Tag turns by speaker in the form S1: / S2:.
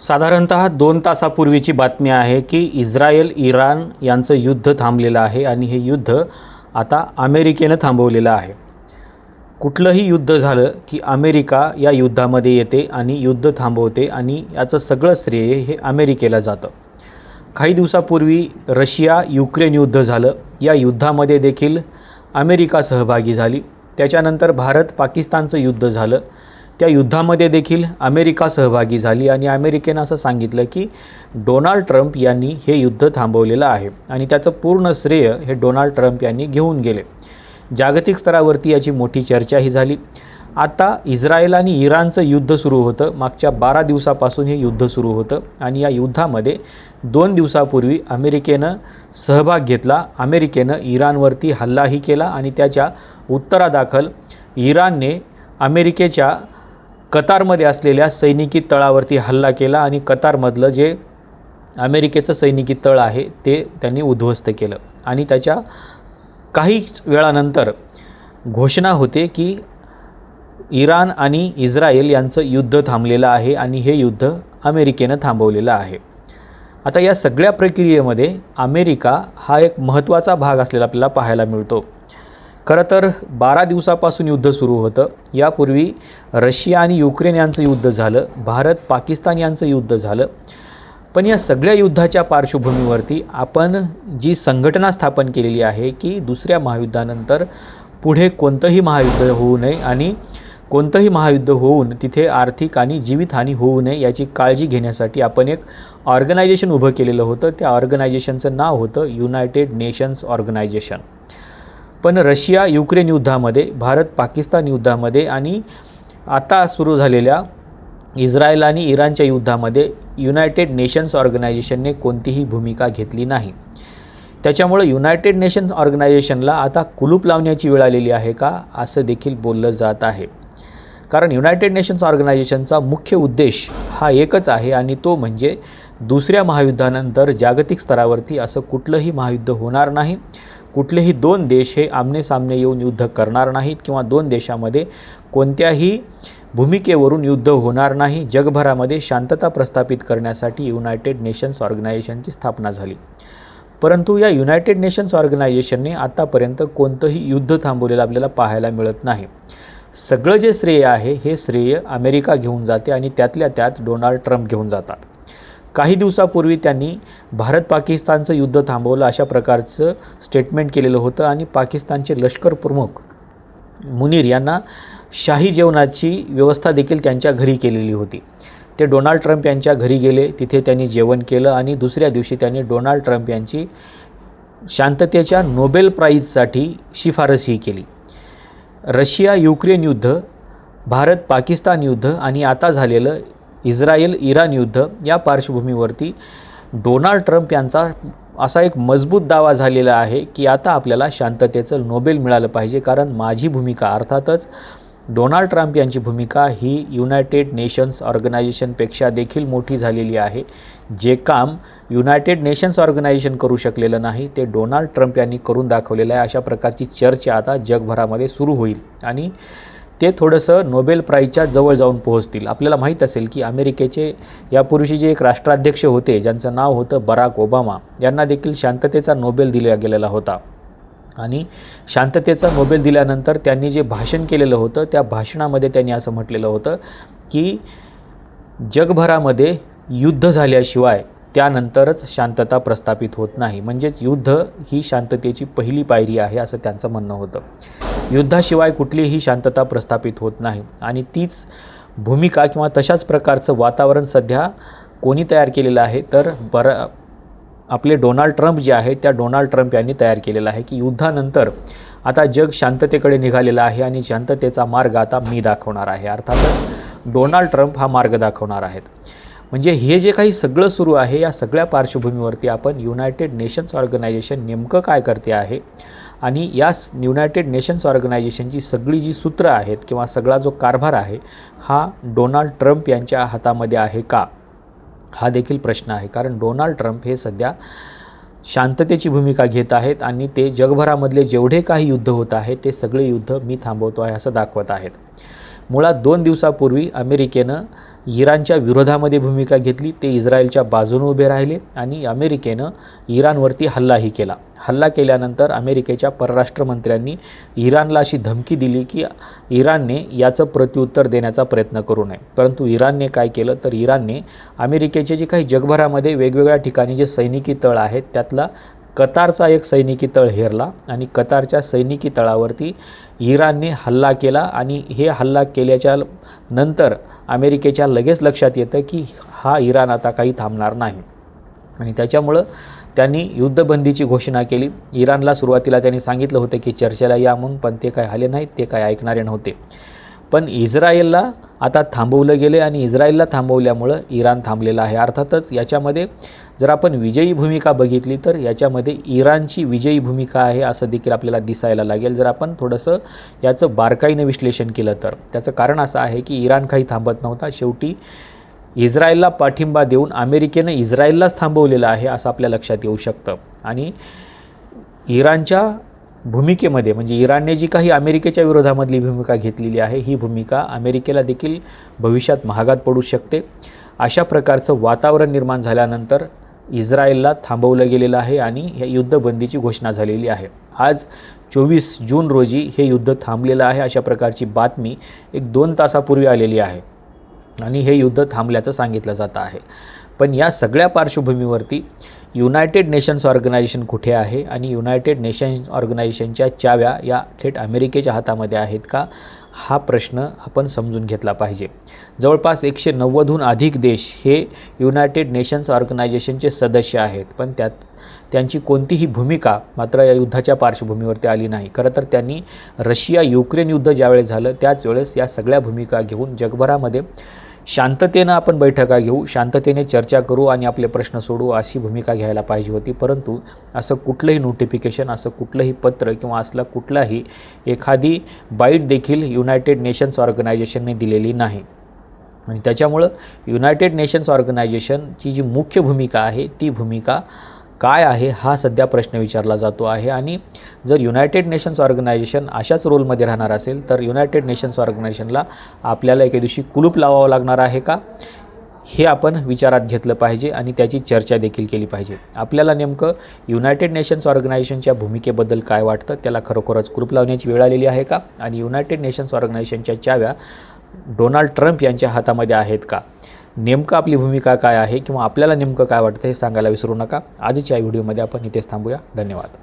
S1: साधारणत दोन तासापूर्वीची बातमी आहे की इस्रायल इराण यांचं युद्ध थांबलेलं आहे आणि हे युद्ध आता अमेरिकेनं थांबवलेलं आहे. कुठलंही युद्ध झालं की अमेरिका या युद्धामध्ये येते आणि युद्ध थांबवते आणि याचं सगळं श्रेय हे अमेरिकेला जातं. काही दिवसापूर्वी रशिया युक्रेन युद्ध झालं. या युद्धामध्ये देखील अमेरिका सहभागी झाली. त्याच्यानंतर भारत पाकिस्तानचं युद्ध झालं. त्या युद्धामध्ये देखील अमेरिका सहभागी झाली आणि अमेरिकेनं असं सांगितलं की डोनाल्ड ट्रम्प यांनी हे युद्ध थांबवलेलं आहे आणि त्याचं पूर्ण श्रेय हे डोनाल्ड ट्रम्प यांनी घेऊन गेले. जागतिक स्तरावरती याची मोठी चर्चाही झाली. आता इस्रायल आणि इराणचं युद्ध सुरू होतं. मागच्या बारा दिवसापासून हे युद्ध सुरू होतं आणि या युद्धामध्ये दोन दिवसापूर्वी अमेरिकेनं सहभाग घेतला. अमेरिकेनं इराणवरती हल्लाही केला आणि त्याच्या उत्तरादाखल इराणने अमेरिकेच्या कतारमध्ये असलेल्या सैनिकी तळावरती हल्ला केला आणि कतारमधलं जे अमेरिकेचं सैनिकी तळ आहे ते त्यांनी उद्ध्वस्त केलं. आणि त्याच्या काहीच वेळानंतर घोषणा होते की इराण आणि इस्रायल यांचं युद्ध थांबलेलं आहे आणि हे युद्ध अमेरिकेनं थांबवलेलं आहे. आता या सगळ्या प्रक्रियेमध्ये अमेरिका हा एक महत्त्वाचा भाग असलेला आपल्याला पाहायला मिळतो. खरं तर बारा दिवसापासून युद्ध सुरू होतं. यापूर्वी रशिया आणि युक्रेन यांचं युद्ध झालं. भारत पाकिस्तान यांचं युद्ध झालं. पण या सगळ्या युद्धाच्या पार्श्वभूमीवरती आपण जी संघटना स्थापन केलेली आहे की दुसऱ्या महायुद्धानंतर पुढे कोणतंही महायुद्ध होऊ नये आणि कोणतंही महायुद्ध होऊन तिथे आर्थिक आणि जीवितहानी होऊ नये याची काळजी घेण्यासाठी आपण एक ऑर्गनायझेशन उभं केलेलं होतं. त्या ऑर्गनायझेशनचं नाव होतं युनायटेड नेशन्स ऑर्गनायझेशन. पण रशिया युक्रेन युद्धामध्ये भारत पाकिस्तान युद्धामध्ये आणि आता सुरू झालेल्या इस्रायल आणि इराणच्या युद्धामध्ये युनायटेड नेशन्स ऑर्गनायझेशनने कोणतीही भूमिका घेतली नाही. त्याच्यामुळं युनायटेड नेशन्स ऑर्गनायझेशनला आता कुलूप लावण्याची वेळ आलेली आहे का असं देखील बोललं जात आहे. कारण युनायटेड नेशन्स ऑर्गनायझेशनचा मुख्य उद्देश हा एकच आहे आणि तो म्हणजे दुसऱ्या महायुद्धानंतर जागतिक स्तरावरती असं कुठलंही महायुद्ध होणार नाही. कुठलेही दोन देश हे आमनेसामने येऊन युद्ध करणार नाहीत किंवा दोन देशामध्ये कोणत्याही भूमिकेवरून युद्ध होणार नाही जगभरामध्ये शांतता प्रस्थापित करण्यासाठी युनायटेड नेशन्स ऑर्गनायझेशनची स्थापना झाली. परंतु या युनायटेड नेशन्स ऑर्गनायझेशनने आत्तापर्यंत कोणतंही युद्ध थांबवलेलं आपल्याला पाहायला मिळत नाही. सगळं जे श्रेय आहे हे श्रेय अमेरिका घेऊन जाते आणि त्यातल्या त्यात डोनाल्ड ट्रम्प घेऊन जातात. काही दिवसापूर्वी त्यांनी भारत पाकिस्तानचं युद्ध थांबवलं अशा प्रकारचं स्टेटमेंट केलेलं होतं आणि पाकिस्तानचे लष्कर प्रमुख मुनीर यांना शाही जेवणाची व्यवस्था देखील त्यांच्या घरी केलेली होती. ते डोनाल्ड ट्रम्प यांच्या घरी गेले तिथे त्यांनी जेवण केलं आणि दुसऱ्या दिवशी त्यांनी डोनाल्ड ट्रम्प यांची शांततेच्या नोबेल प्राईजसाठी शिफारसही केली. रशिया युक्रेन युद्ध भारत पाकिस्तान युद्ध आणि आता झालेलं इस्रायल इराण युद्ध या पार्श्वभूमीवरती डोनाल्ड ट्रम्प यांचा असा एक मजबूत दावा झालेला आहे की आता आपल्याला शांततेचं नोबेल मिळालं पाहिजे. कारण माझी भूमिका अर्थातच डोनाल्ड ट्रम्प यांची भूमिका ही युनायटेड नेशन्स ऑर्गनायझेशनपेक्षा देखील मोठी झालेली आहे. जे काम युनायटेड नेशन्स ऑर्गनायझेशन करू शकलेलं नाही ते डोनाल्ड ट्रम्प यांनी करून दाखवलेलं आहे. अशा प्रकारची चर्चा आता जगभरामध्ये सुरू होईल. आणि ते थोडंसं नोबेल प्राईजच्या जवळ जाऊन पोहोचतील. आपल्याला माहीत असेल की अमेरिकेचे यापूर्वीचे जे एक राष्ट्राध्यक्ष होते ज्यांचं नाव होतं बराक ओबामा यांना देखील शांततेचा नोबेल दिला गेलेला होता. आणि शांततेचा नोबेल दिल्यानंतर त्यांनी जे भाषण केलेलं होतं त्या भाषणामध्ये त्यांनी असं म्हटलेलं होतं की जगभरामध्ये युद्ध झाल्याशिवाय त्यानंतरच शांतता प्रस्थापित होत नाही. म्हणजेच युद्ध ही शांततेची पहिली पायरी आहे असं त्यांचं म्हणणं होतं. युद्धाशिवाय कुठलीही शांतता प्रस्थापित होत नाही. आणि तीच भूमिका किंवा तशाच प्रकारचं वातावरण सध्या कोणी तयार केलेलं आहे तर बरं आपले डोनाल्ड ट्रम्प जे आहे त्या डोनाल्ड ट्रम्प यांनी तयार केलेलं आहे की युद्धानंतर आता जग शांततेकडे निघालेलं आहे आणि शांततेचा मार्ग आता मी दाखवणार आहे. अर्थातच डोनाल्ड ट्रम्प हा मार्ग दाखवणार आहेत. म्हणजे हे जे काही सगळं सुरू आहे या सगळ्या पार्श्वभूमीवरती आपण युनायटेड नेशन्स ऑर्गनायझेशन नेमकं काय करते आहे आणि या युनायटेड नेशन्स ऑर्गनायझेशनची सगळी जी सूत्रं आहेत किंवा सगळा जो कारभार आहे हा डोनाल्ड ट्रम्प यांच्या हातामध्ये आहे का? हा देखील प्रश्न आहे. कारण डोनाल्ड ट्रम्प हे सध्या शांततेची भूमिका घेत आहेत आणि ते जगभरामधले जेवढे काही युद्ध होत आहे ते सगळे युद्ध मी थांबवतो आहे असं दाखवत आहेत. मुळात दोन दिवसापूर्वी अमेरिकेनं इराणच्या विरोधामध्ये भूमिका घेतली. ते इस्रायलच्या बाजूने उभे राहिले आणि अमेरिकेनं इराणवरती हल्लाही केला. हल्ला केल्यानंतर अमेरिकेच्या परराष्ट्र मंत्र्यांनी इराणला अशी धमकी दिली की इराणने याचं प्रत्युत्तर देण्याचा प्रयत्न करू नये. परंतु इराणने काय केलं? तर इराणने अमेरिकेचे जे काही जगभरामध्ये वेगवेगळ्या ठिकाणी जे सैनिकी तळ आहेत त्यातला कतारचा एक सैनिकी तळ हेरला आणि कतारच्या सैनिकी तळावरती इराणने हल्ला केला आणि हे हल्ला केल्याच्यानंतर अमेरिकेच्या लगेच लक्षात येतं की हा इराण आता काही थांबणार नाही. आणि त्याच्यामुळं त्यांनी युद्धबंदीची घोषणा केली. इराणला सुरुवातीला त्यांनी सांगितलं होतं की चर्चेला या म्हणून पण ते काय आले नाहीत ते काय ऐकणारे नव्हते. पण इस्रायलला आता थांबवलं गेले आणि इस्रायलला थांबवल्यामुळं इराण थांबलेलं आहे. अर्थातच याच्यामध्ये जर आपण विजयी भूमिका बघितली तर याच्यामध्ये इराणची विजयी भूमिका आहे असं देखील आपल्याला दिसायला लागेल. जर आपण थोडंसं याचं बारकाईनं विश्लेषण केलं तर. त्याचं कारण असं आहे की इराण काही थांबत नव्हता. शेवटी इस्रायलला पाठिंबा देऊन अमेरिकेनं इस्रायललाच थांबवलेलं आहे असं आपल्या लक्षात येऊ शकतं. आणि इराणच्या भूमिकेमध्ये म्हणजे इराणने जी काही अमेरिकेच्या विरोधामधली भूमिका घेतलेली आहे ही भूमिका अमेरिकेला देखील भविष्यात महागात पडू शकते. अशा प्रकारचं वातावरण निर्माण झाल्यानंतर इस्रायलला थांबवलं गेलेलं आहे आणि या युद्धबंदीची घोषणा झालेली आहे. आज चोवीस जून रोजी हे युद्ध थांबलेलं आहे अशा प्रकारची बातमी एक दोन तासापूर्वी आलेली आहे आणि हे युद्ध थांबल्याचं सांगितलं जातं आहे. पण या सगळ्या पार्श्वभूमीवरती युनायटेड नेशन्स ऑर्गनायझेशन कुठे आहे आणि युनायटेड नेशन्स ऑर्गनायझेशनच्या चाव्या या थेट अमेरिकेच्या हातामध्ये आहेत का? हा प्रश्न आपण समजून घेतला पाहिजे. जवळपास एकशे नव्वदहून अधिक देश हे युनायटेड नेशन्स ऑर्गनायझेशनचे सदस्य आहेत पण त्यात त्यांची कोणतीही भूमिका मात्र या युद्धाच्या पार्श्वभूमीवरती आली नाही. खरं तर त्यांनी रशिया युक्रेन युद्ध ज्यावेळेस झालं त्याच वेळेस या सगळ्या भूमिका घेऊन जगभरामध्ये शांततेनं आपण बैठका घेऊ शांततेने चर्चा करू आणि आपले प्रश्न सोडू अशी भूमिका घ्यायला पाहिजे होती. परंतु असं कुठलंही नोटिफिकेशन असं कुठलंही पत्र किंवा असला कुठलाही एखादी बाईट देखील युनायटेड नेशन्स ऑर्गनायझेशनने दिलेली नाही. आणि त्याच्यामुळं युनायटेड नेशन्स ऑर्गनायझेशनची जी मुख्य भूमिका आहे ती भूमिका काय आहे हा सध्या प्रश्न विचारला जातो आहे. आणि जर युनायटेड नेशन्स ऑर्गनायझेशन अशाच रोलमध्ये राहणार असेल तर युनायटेड नेशन्स ऑर्गनायझेशनला आपल्याला एके दिवशी कुलूप लावावं लागणार आहे का? हे आपण विचारात घेतलं पाहिजे आणि त्याची चर्चा देखील केली पाहिजे. आपल्याला नेमकं युनायटेड नेशन्स ऑर्गनायझेशनच्या भूमिकेबद्दल काय वाटतं? त्याला खरोखरच कुलूप लावण्याची वेळ आलेली आहे का? आणि युनायटेड नेशन्स ऑर्गनायझेशनच्या चाव्या डोनाल्ड ट्रम्प यांच्या हातामध्ये आहेत का? नेमकं आपली भूमिका काय आहे किंवा आपल्याला नेमकं काय वाटतं हे सांगायला विसरू नका. आजच्या या व्हिडिओमध्ये आपण इथेच थांबूया. धन्यवाद.